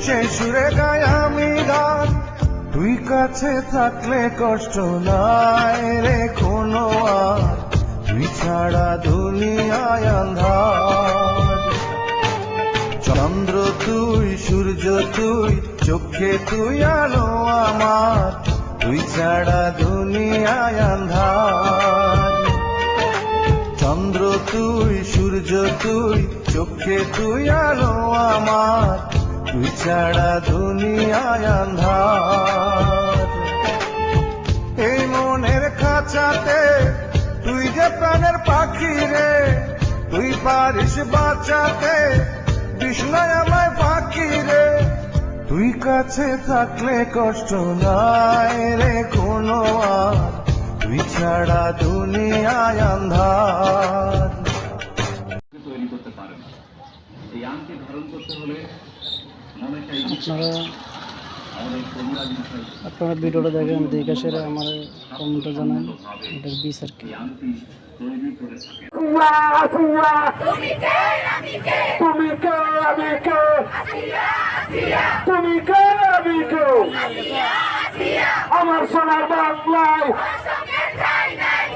সেই সুরে গায় আমি গান। তুই কাছে থাকলে কষ্ট নাই রে কোনো তুই ছাড়া দুনিয়ায় আন্ধার। চন্দ্র তুই, সূর্য তুই, চোখে তুই, আলো আমার। তুই ছাড়া দুনিয়ায় আন্ধার। চন্দ্র তুই, সূর্য তুই, চোখে তুই, আলো আমার। তুই ছাড়া দুনিয়ায় আন্ধার। এই মনের খাঁচাতে তুই যে প্রাণের পাখি রে, তুই পারিস বাঁচাতে বিষ্ণয় আমায় পাখি রে। তুই কাছে থাকলে কষ্ট নাই রে কোনো তুই ছাড়া দুনিয়ায় আন্ধার। তৈরি করতে পারে না। এই আংটি ধারণ করতে হলে আপনারা আপনারা ভিডিওটা দেখেন দেখে সেরে আমার কমেন্টে জানান। এটার বিচার কি? তৈরি তুমি কে আমার সোনার বাংলায়।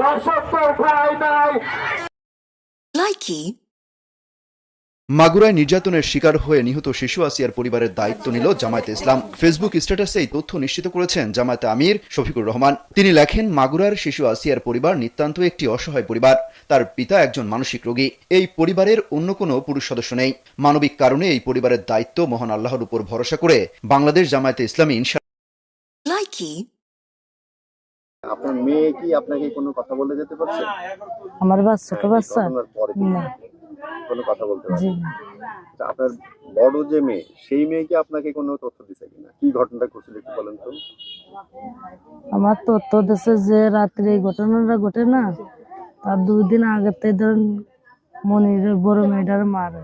দর্শক তো ঠাই নাই। Likey. মাগুরায় নির্যাতনের শিকার হয়ে নিহত শিশু আসিয়ার পরিবারের দায়িত্ব নিল জামায়াতে ইসলাম। ফেসবুক স্ট্যাটাসে এই তথ্য নিশ্চিত করেছেন জামায়াতে আমির শফিকুর রহমান। তিনি লেখেন মাগুরার শিশু আসিয়ার পরিবার নিতান্ত একটি অসহায় পরিবার। তার পিতা একজন মানসিক রোগী। এই পরিবারের অন্য কোনো পুরুষ সদস্য নেই। মানবিক কারণে এই পরিবারের দায়িত্ব মহান আল্লাহর উপর ভরসা করে বাংলাদেশ জামায়াতে ইসলামী ইনশা. আপনার মেয়ে কি আপনাকে কোনো কথা বলে যেতে পারছে? আমার বাচ্চা ছোট বাচ্চা। কোনো কথা বলতে পারছে জি। না? না আচ্ছা, আপনার বড় যে মেয়ে সেই মেয়ে কি আপনাকে কোনো তথ্য দিছে কিনা? কি ঘটনাটা ঘটছিল একটু বলেন তো। আমার তথ্য দেশে যে রাত্রে এই ঘটনাটা ঘটে না তার দুই দিন আগে থেকে ধরুন মনির বড় মেয়েটার মারে।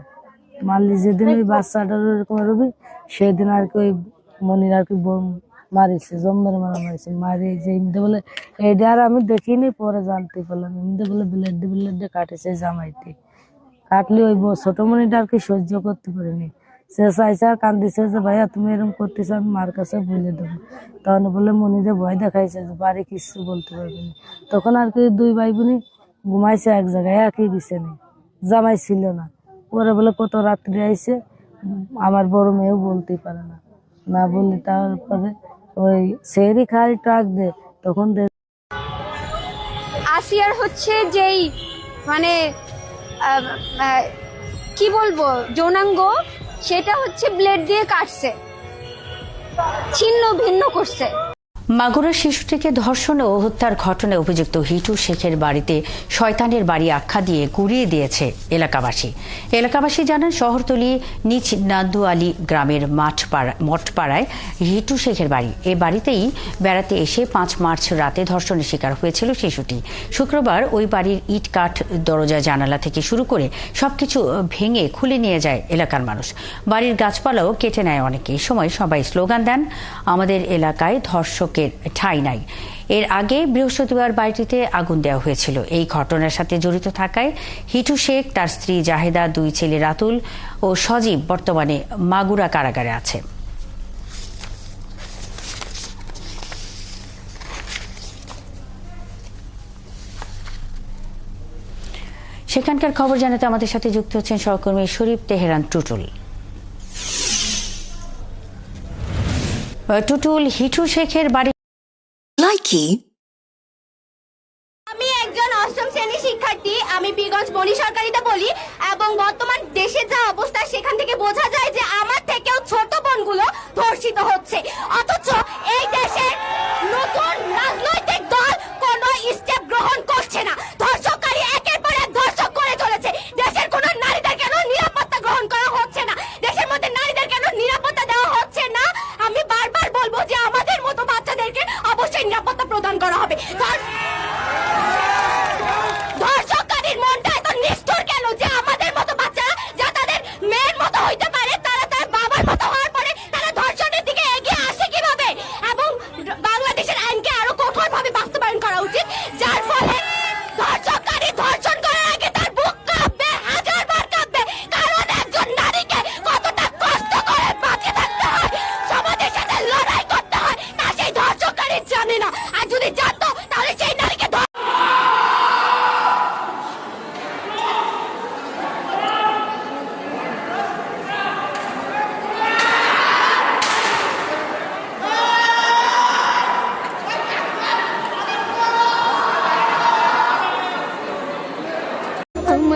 মারলি যেদিন ওই বাচ্চাটার এরকম রবি সেদিন আর কি ওই মনির আর কি বোম- মারিছে জম্মের মারা মারিছে। মারি যে এমনি বলে এইটা আর আমি দেখিনি পরে জানতে পারলাম। এমনি বলে ব্লেড ব্লেড কাটেছে জামাইতে কাটলে ওই ছোট মনিটা আর কি সহ্য করতে পারিনি। সে চাইছে আর কান্দিছে যে, ভাইয়া, তুমি এরকম করতেছো, আমি মার কাছে বলে দেবো। তখন বলে মনিরে ভয় দেখাইছে যে, বাড়ি কিছু বলতে পারবে না। তখন আর কি দুই ভাই বোনই ঘুমাইছে এক জায়গায়, একই বিছানে জামাই ছিল না। পরে বলে, কত রাত্রি আইছে, আমার বড় মেয়েও বলতেই পারে না। না বললে তারপরে ওই সেরি খাই ট্রাক দে, তখন আসিয়ার হচ্ছে যেই মানে কি বলব যৌনাঙ্গ সেটা হচ্ছে ব্লেড দিয়ে কাটছে। ছিন্ন ভিন্ন করছে। মাগুরা শিশুটিকে ধর্ষণ ও হত্যার ঘটনায় অভিযুক্ত হিটু শেখের বাড়িতে শয়তানের বাড়ি আখ্যা দিয়ে গুড়িয়ে দিয়েছে এলাকাবাসী। এলাকাবাসী জানান, শহরতলি নিচ নান্দু আলী গ্রামের মাঠপাড়া মঠপাড়ায় হিটু শেখের বাড়ি। এ বাড়িতেই বেড়াতে এসে পাঁচ মার্চ রাতে ধর্ষণের শিকার হয়েছিল শিশুটি। শুক্রবার ওই বাড়ির ইট কাঠ, দরজা, জানালা থেকে শুরু করে সবকিছু ভেঙে খুলে নিয়ে যায় এলাকার মানুষ। বাড়ির গাছপালাও কেটে নেয় অনেকে। সময় সবাই স্লোগান দেন, আমাদের এলাকায় ধর্ষকের ঠাঁই নাই। এর আগে বৃহস্পতিবার বাড়িটিতে আগুন দেওয়া হয়েছিল। এই ঘটনার সাথে জড়িত থাকায় হিটু শেখ, তার স্ত্রী জাহেদা, দুই ছেলে রাতুল ও সজীব বর্তমানে মাগুরা কারাগারে আছে। সেখানকার খবর জানাতে আমাদের সাথে যুক্ত হচ্ছেন সহকর্মী শরীফ তেহরান টুটুল। টুটুল হিটু শেখের বাড়ি। লাইকি? আমি একজন অষ্টম শ্রেণির শিক্ষার্থী আমি বিগজ বনি সরকারিতে বলি এবং বর্তমান দেশে যা অবস্থা সেখান থেকে বোঝা যায় যে আমার থেকেও ছোট বোনগুলো ধর্ষিত হচ্ছে অথচ এই দেশের নতুন রাজনৈতিক দল কোনো স্টেপ গ্রহণ করছে না ধর্ষককারী একের পর এক ধর্ষক করে চলেছে দেশের কোনো নারীদের কেন নিরাপত্তা গ্রহণ করা হচ্ছে না দেশের মধ্যে নারীদের কেন নিরাপত্তা দেওয়া হচ্ছে না আমি বারবার বলব যে আমাদের মতো বাচ্চাদেরকে অবশ্যই নিরাপত্তা প্রদান করা হবে ধর- ধর্ষককারীর মনটা এত নিষ্ঠুর কেন যে আমাদের মতো বাচ্চারা যা তাদের মেয়ের মতো হইতে পারে তারা তার বাবার মতো হওয়ার পরে তারা ধর্ষণের দিকে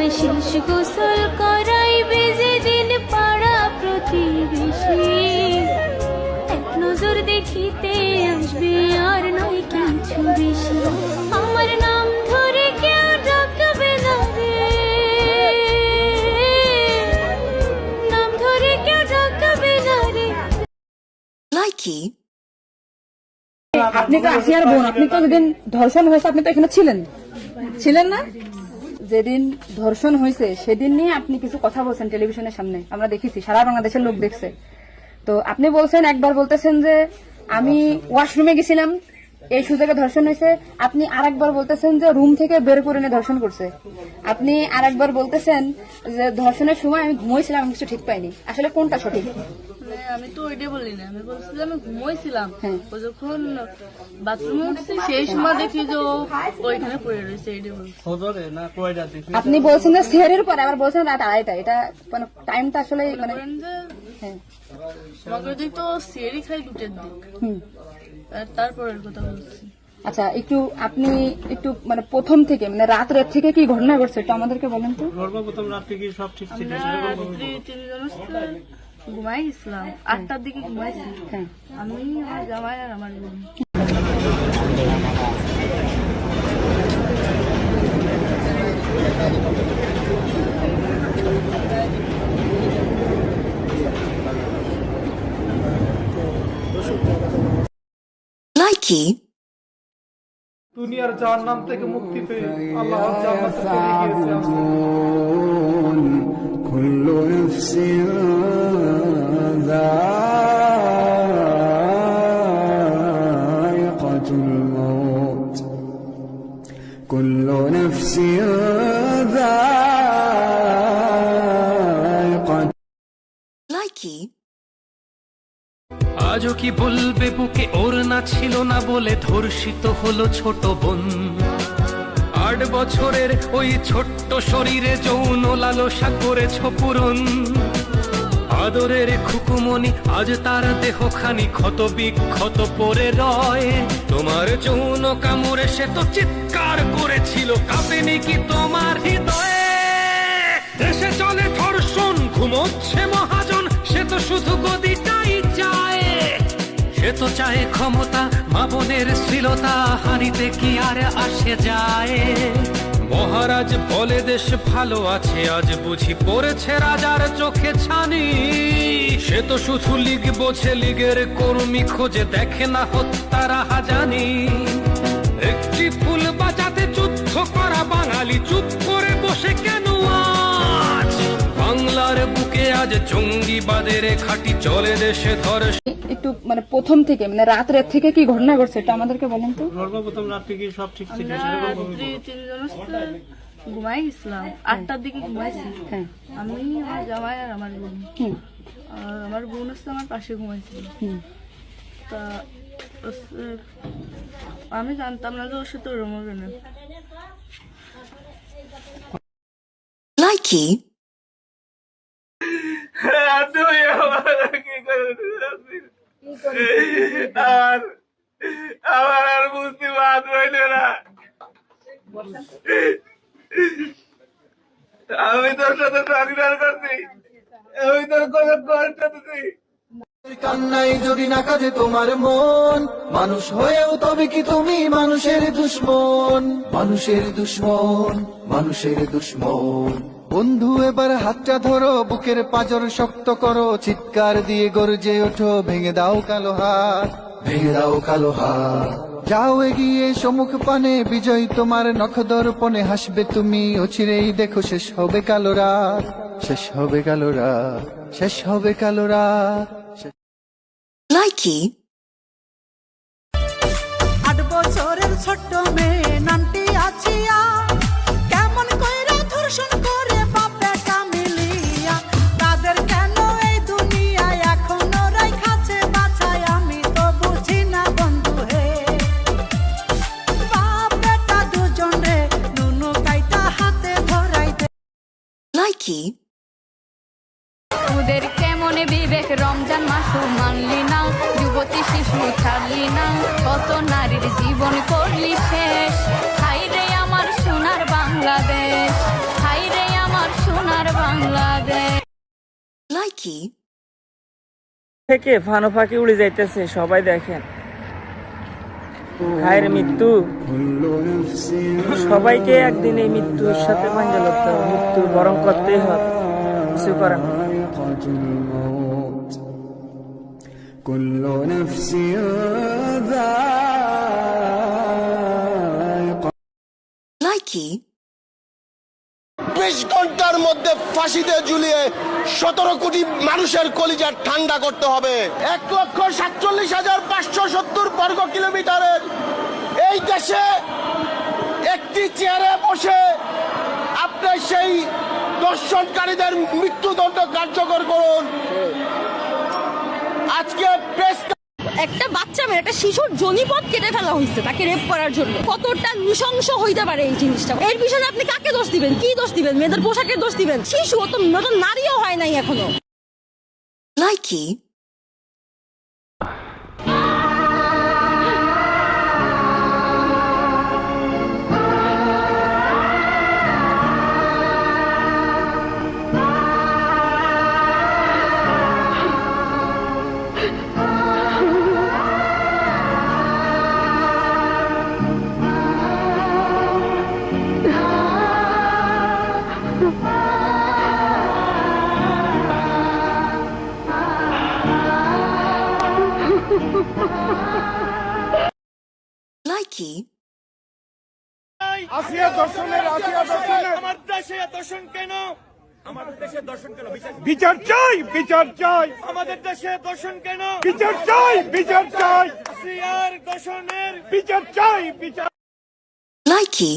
গোসল করাইবে যেদিন পাড়া প্রতিবেশী। এক নজর দেখিতে আসবে আর নয় কিছু বেশি। আমার নাম ধরে কেউ ডাকবে না রে নাম ধরে কেউ ডাকবে না রে। Likey. আপনি তো আসিয়ার বোন আপনি তো যেদিন ধর্ষণ হয়েছে আপনি তো এখানে ছিলেন। ছিলেন না? যেদিন ধর্ষণ হয়েছে, সেদিন নিয়ে আপনি কিছু কথা বলছেন টেলিভিশনের সামনে। আমরা দেখেছি, সারা বাংলাদেশের লোক দেখছে। তো আপনি বলছেন, একবার বলতেছেন যে আমি ওয়াশরুমে গেছিলাম, এই সুযোগে ধর্ষণ হয়েছে। আপনি আরেকবার বলতেছেন যে রুম থেকে বের করে নিয়ে ধর্ষণ করছে। আপনি আরেকবার বলতেছেন যে ধর্ষণের সময় আমি ঘুমোইছিলাম, আমি কিছু ঠিক পাইনি। আসলে কোনটা সঠিক? আমি তো ওইটাই বলি না। আমি বলছিলাম আমি ঘুমোইছিলাম। হ্যাঁ। ও যখন বাথরুমে উঠছি সেই সময় দেখি যে ও ওইখানে পড়ে রয়েছে বলছি। আপনি বলছেন যে সেহের পরে আবার বলছেন রাত আড়াইটা এটা মানে টাইমটা আসলে মানে হ্যাঁ। মগর দিক তো সিয়ারি খাই দুটের দিক। তারপরের কথা বলছি। আচ্ছা একটু আপনি একটু মানে প্রথম থেকে মানে রাত রাত থেকে কি ঘটনা ঘটছে একটু আমাদেরকে বলেন তো। আমরা রাত্রি তিনজন হচ্ছে ঘুমাই হ্যাঁ। আটটার দিকে ঘুমাইছি। হ্যাঁ। আমি আমার জামাই আর আমার বোন। দুনিয়ার যার নাম থেকে মুক্তি পেয়ে আল্লাহ ذائقة الموت كل نفس ذائقة Likey. আজও কি বলবে বুকে ওর না ছিল না বলে ধর্ষিত হলো ছোট বোন আট বছরের ওই ছোট্ট শরীরে যৌন লালসা করেছ পূরণ আদরের খুকুমনি আজ তার দেহখানি ক্ষত বিক্ষত পরে রয়। তোমার যৌন কামড়ে সে তো চিৎকার করেছিল, কাঁপেনি কি তোমার হৃদয়ে? দেশে চলে ধর্ষণ, ঘুমোচ্ছে মহাজন, সে তো শুধু গদিটাই চায়। সে তো চায় ক্ষমতা, মা বোনের শ্লীলতা, হানিতে কি আর আসে যায়? মহারাজ বলে দেশ ভালো আছে আজ বুঝি পড়েছে রাজার চোখে ছানি। সে তো শুধু লিগ বোঝে লিগের কর্মী খোঁজে দেখে না হত্যারা হাজানি। একটি ফুল বাজাতে যুদ্ধ করা বাঙালি চুপ করে বসে কেন আজ? বাংলার বুকে আজ জঙ্গিবাদের খাটি চলে দেশে ধরে একটু মানে প্রথম থেকে মানে রাত রাত থেকে কি ঘটনা ঘটছে একটু আমাদেরকে বলেন তো। আমরা রাত্রি তিনজন হচ্ছে ঘুমাই গেছিলাম। আটটার দিকে ঘুমাইছি। হ্যাঁ। আমি আমার জামাই আর আমার বোন। আর আমার বোন হচ্ছে আমার পাশে ঘুমাইছিল তা আমি জানতাম না যে ওর সাথে ওরম হবে না। Likey. আর আমার আর বুঝতে বাদ রইল না। আমি তোর সাথে সংসার করছি। আমি তোর কোনো কষ্ট কান্নাই যদি না কাঁদে তোমার মন, মানুষ হয়েও তবে কি তুমি মানুষের দুশ্মন? মানুষের দুশ্মন মানুষের দুশ্মন। বন্ধু, এবার হাতটা ধরো, বুকের পাজর শক্ত করো, চিৎকার দিয়ে গর্জে ওঠো, ভেঙে দাও কালো হাত। ভেঙে দাও কালো হাত। যাও এগিয়ে সম্মুখ পানে বিজয় তোমার নখ দর্পণে হাসবে তুমি। অচিরেই দেখো শেষ হবে কালো রাত। শেষ হবে কালো রাত। শেষ হবে কালো রাত। Likey. আট বছরের ছোট্ট মেয়ে নামটি আছিয়া কেমন কইরা ধর্ষণ Likey. ওদের কেমনে বিবেক? রমজান মাসও মানলি না। যুবতী শিশু ছাড়লি না। কত নারীর জীবন করলি শেষ। হাই রে আমার সোনার বাংলাদেশ। হাই রে আমার সোনার বাংলাদেশ। Likey. থেকে ফানো ফাঁকি উড়ে যাইতেছে সবাই দেখেন। ভাইয়ের মৃত্যু সবাইকে একদিন এই মৃত্যুর সাথে ভাঙ্গে লড়তে হবে মৃত্যু বরং করতেই হবে কিছু করার নেই। Likey. বিশ ঘণ্টার মধ্যে ফাঁসিতে ঝুলিয়ে সতেরো কোটি মানুষের কলিজার ঠান্ডা করতে হবে। এক লক্ষ সাতচল্লিশ হাজার পাঁচশো সত্তর বর্গ কিলোমিটারের এই দেশে একটি চেয়ারে বসে আপনি সেই দর্শনকারীদের মৃত্যুদণ্ড কার্যকর করুন। আজকে প্রেস একটা বাচ্চা মেয়ে একটা শিশুর জনিপথ কেটে ফেলা হয়েছে তাকে রেপ করার জন্য। কতটা নৃশংস হইতে পারে এই জিনিসটা? এর বিষয়ে আপনি কাকে দোষ দিবেন? কি দোষ দিবেন? মেয়েদের পোশাকের দোষ দিবেন? শিশু, অত নারীও হয় নাই এখনও। Likey. Likey. আসিয়া দর্শনের আসিয়া দর্শনের। আমার দেশে দর্শন কেন? আমাদের দেশে দর্শন কেন? বিচার চাই। বিচার চাই আমাদের দেশে দর্শন কেন? বিচার চাই বিচার চাই। আসিয়ার দর্শনের। বিচার চাই বিচার Likey.